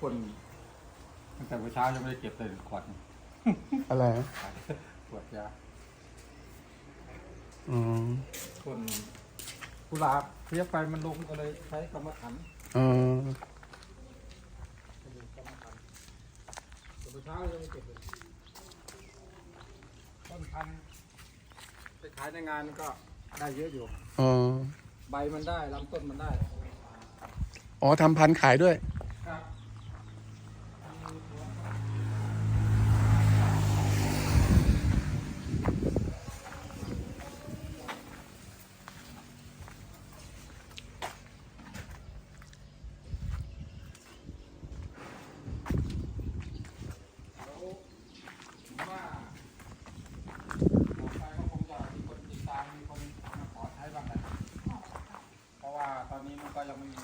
คนตั้งแต่เมื่อเช้ายังไม่ได้เก็บเลยขวดนี่อะไรนะขวดยาอ๋อคนกุหลาบเพียบไปมันลงก็เลยใช้กรรมฐานอ๋อใช้กรรมฐานแต่เมื่อเช้ายังไม่เก็บเลยต้นพันธุ์ไปขายในงานก็ได้เยอะอยู่ อ๋อใบมันได้ลำต้นมันได้ อ๋อทำพันธุ์ขายด้วย ครับ แล้วผมว่าต่อไปก็คงจะมีคนติดตามมีคนมาขอใช้บ้างแหละเพราะว่าตอนนี้มัน ก็ยังไม่มี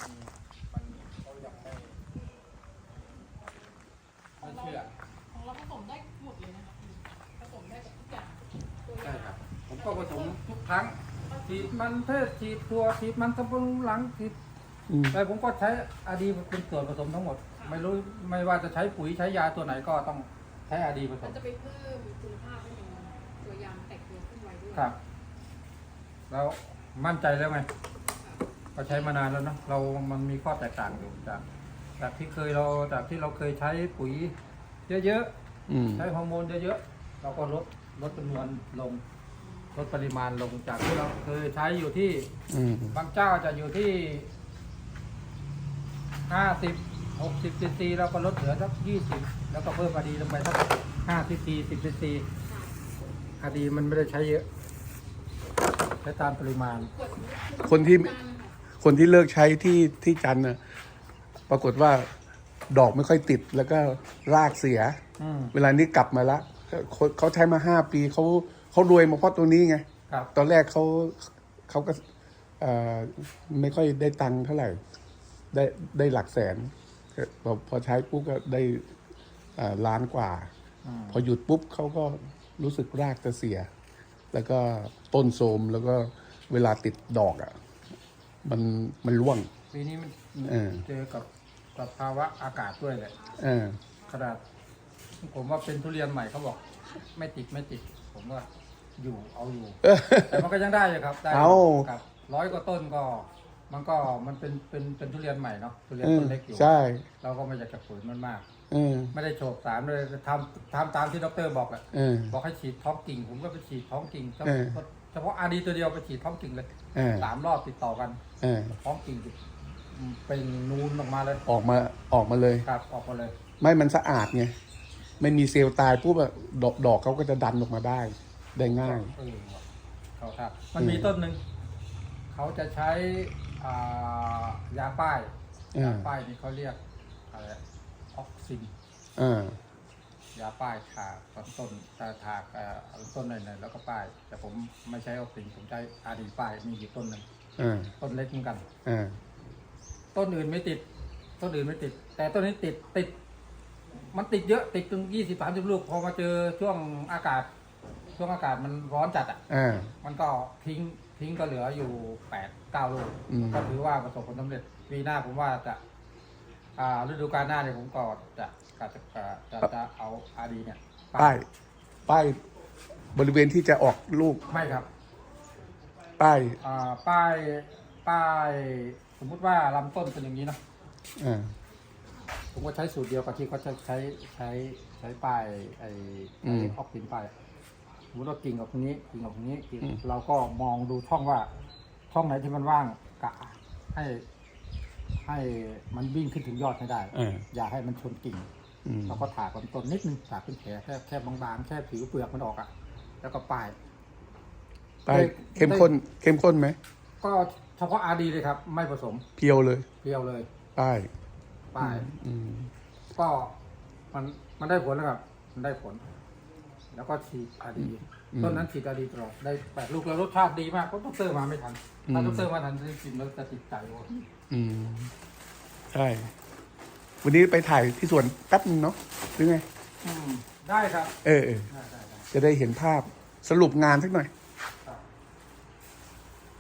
มันเขายังไม่ไม่เชื่อของเราผสมได้หมดเลยนะคะผสมได้กับทุกอย่างตัวอใช่ย่างครับ ผมก็ผสมทุกครั้งฉีดมันเทศฉีดตัวฉีดมันสำปะหลังฉีดอืมแต่ผมก็ใช้อาดีเป็นส่วนผสมทั้งหมด ไม่รู้ไม่ว่าจะใช้ปุ๋ยใช้ยาตัวไหนก็ต้องใช้อาดีผสมันมจะไปเพิ่มคุณภาพให้มันตัวยางแตกตัวขึ้นไวด้วยครับ แล้วมั่นใจแล้วไง ก็ใช้มานานแล้วเนอะเรามันมีข้อแตกต่างอยู่จาก จากที่เคยเราจากที่เราเคยใช้ปุ๋ย เยอะอืม ๆใช้ฮอร์โมนเยอะๆเราก็ลดลดจำนวนลงลดปริมาณลงจากที่เราเคยใช้อยู่ที่ อืม บางเจ้าจะอยู่ที่ห้าสิบหกสิบซีซีเราก็ลดเหลือสักยี่สิบแล้วก็เพิ่มอาดีลงไปสักห้าซีซีสิบซีซีอาดีมันไม่ได้ใช้เยอะ ใช้ตามปริมาณขวดคนที่จาน ค่ะคนที่เลิกใช้ที่ที่จันทร์น่ะปรากฏว่าดอกไม่ค่อยติดแล้วก็รากเสีย อืม เวลานี้กลับมาละเขาเขาใช้มาห้าปีเขาเขารวยมาเพราะตัวนี้ไง ครับ ตอนแรกเขาเขาก็เอ่อไม่ค่อยได้ตังค์เท่าไหร่ ได้ได้หลักแสนพอพอใช้ปุ๊บก็ได้เอ่อล้านกว่า อืม พอหยุดปุ๊บเขาก็รู้สึกรากจะเสีย แล้วก็ต้นโทรมแล้วก็เวลาติดดอกอะ่ะ มันมันร่วง ปีนี้มันเออ เจอกับกับภาวะอากาศด้วยแหละเออ ขนาดผมว่าเป็นทุเรียนใหม่เขาบอก ไม่ติดไม่ติด ผมว่าอยู่เอาอยู่ แต่มันก็ยังได้อยู่ครับได้เอาครับร้อยกว่าต้นก็ มันก็มันเป็นเป็นเป็นทุเรียนใหม่เนาะทุเรียนเออต้นเล็กอยู่ใช่ เราก็ไม่อยากจะฝืนมันมาก เออ ไม่ได้โฉบสารเลยทำทำตามที่ดรบอกแหละเออ บอกให้ฉีดท้องกิ่ง ผมก็ไปฉีดท้องกิ่งเฉเออพาะ เฉพาะอาดีตัวเดียวไปฉีดท้องกิ่งเลยเออสามรอบติดต่อกันเออท้องกิ่งเป็นนูนออกมาเลยออกมาออกมาเลย ครับออกมาเลย ไม่มันสะอาดไงไม่มีเซลล์ตายปุ๊บอะดอกดอกเขาก็จะดันออกมาได้ ได้ง่ายเออว่ะเขาครับ มันมีต้นหนึ่งเขาจะใช้อ่ายาป้ายอ่ายาป้ายนี่เขาเรียกอะไรออกซินอ่า ยาป้ายถากลำต้นตาถากเอ่อลำต้นหน่อยๆแล้วก็ป้าย แต่ผมไม่ใช้ออกซินผมใช้อาดีป้ายมีอยู่ต้นหนึ่งอ่าต้นเล็กเหมือนกันอ่าต้นอื่นไม่ติด ต้นอื่นไม่ติด แต่ต้นนี้ติดติด มันติดเยอะติดถึงยี่สิบสามสิบลูกพอมาเจอช่วงอากาศ ช่วงอากาศมันร้อนจัดอะอ่ามันก็ทิ้งทิ้งก็เหลืออยู่แปดเก้าลูกอืมก็ถือว่าประสบผลสำเร็จปีหน้าผมว่าจะ อ่าฤดูกาลหน้าเนี่ยผมก็จะจะจะจะจะเอาอาดีเนี่ยป้ายป้ายบริเวณที่จะออกลูกไม่ครับ ป้ายอ่าป้ายป้ายสมมุติว่าลำต้นเป็นอย่างนี้เนอะอ่าผมก็ใช้สูตรเดียวกับที่เขาใช้ใช้ใช้ใช้ป้ายไอ้อืมออกซินป้ายสมมติว่ากิ่งออกตรงนี้กิ่งออกตรงนี้กิ่งอืมเราก็มองดูช่องว่าช่องไหนที่มันว่างกะให้ ให้มันวิ่งขึ้นถึงยอดให้ได้อ่าอย่าให้มันชนกิ่งอืม เราก็ถากลำต้นนิดนึงถากเป็นแผลแค่แค่บางๆแค่ผิวเปลือกมันออกอะแล้วก็ป้ายป้ายเข้มข้น เข้มข้นไหมก็เฉพาะอาดีเลยครับ ไม่ผสมเพียวเลยเพียวเลยป้ายป้าย อืมก็มันมันได้ผลแล้วครับ มันได้ผล แล้วก็ฉีดอาดีอืม ต้นนั้นฉีดอาดีตลอดได้แปดลูกแล้วรสชาติดีมากเพราะดอกเตอร์มาไม่ทันถ้าอืมดอกเตอร์มาทันจะกินแล้วจะติดใจว่าอืมใช่วันนี้ไปถ่ายที่สวนแป๊บนึงเนาะหรือไง อืมได้ครับ เออเออได้ได้ได้ จะได้เห็นภาพสรุปงานสักหน่อย